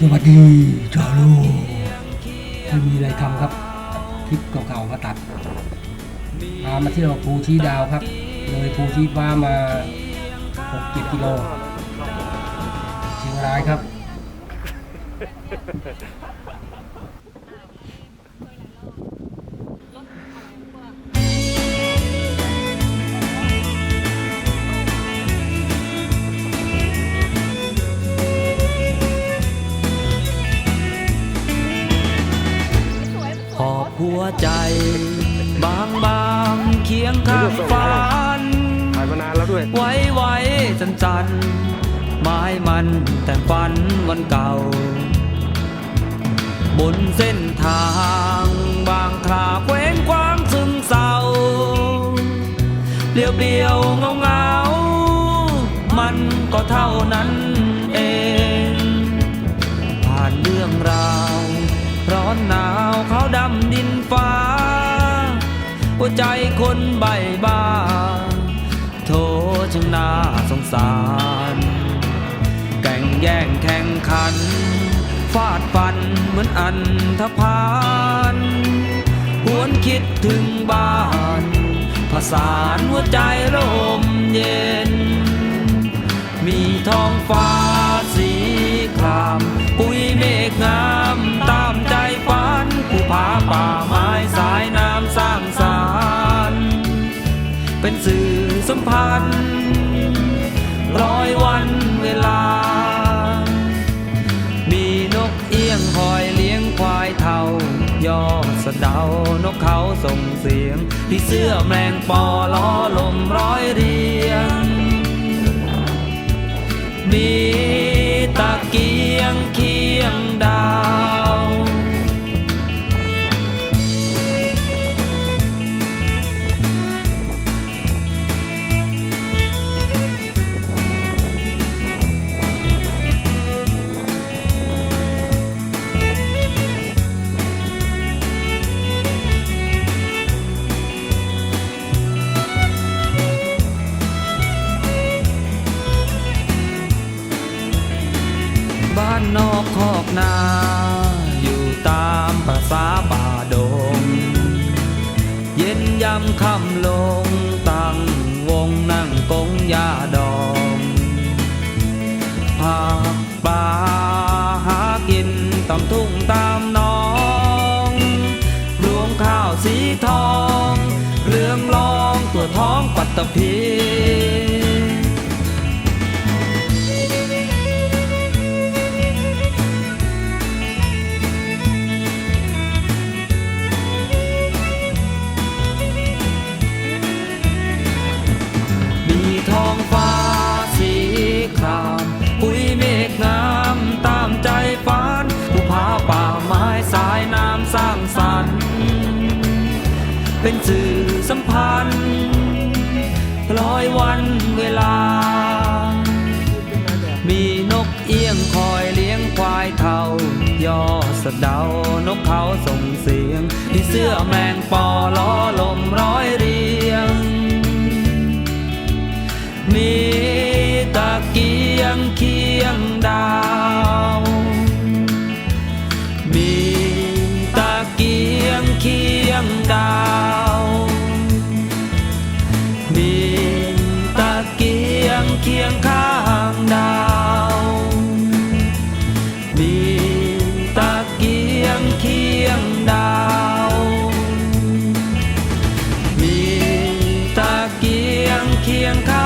สวัสดีชาวโลกไม่มีอะไรทำครับ คลิปเก่าๆมาตัดพามาเที่ยวภูชี้ดาวครับ เลยภูชี้ฟ้ามา6-7กิโลเชียงรายครับ ฝันถ่ายมานานแล้วด้วย ไว้ไว้จันจันไม้มันแต่ฝันวันเก่า บนเส้นทางบางคราเคว้งคว้างซึมเศร้าเปลี่ยวเปลี่ยวเงาเงามันก็เท่านั้นเอง ผ่านเรื่องราว ร้อนหนาว หัวใจคนใบบ้า โทช่างน่าสงสาร แก่งแย่งแข่งขัน ฟาดฟันเหมือนอันธพาลหวนคิดถึงบ้านผสานหัวใจลมเย็น มีท้องฟ้า สะเดานกเขาส่งเสียง ที่เสื้อแมลงปอล้อลมร้อยเรียงมี นนอกคอกนา อยู่ตามประสาป่าดง เย็นยำค่ำลงตั้งวงนั่งกงยาดองผากปลาหากินตำทุ่งตามน้อง รวงข้าวสีทอง เรื่องรองตัวท้องปัตตภี เป็นสื่อสัมพันธ์ร้อยวันเวลา มีนกเอี้ยงคอยเลี้ยงควายเท่ายอสะเดานกเขาส่งเสียงที่เสื้อแมงปอล้อ เคียงข้าง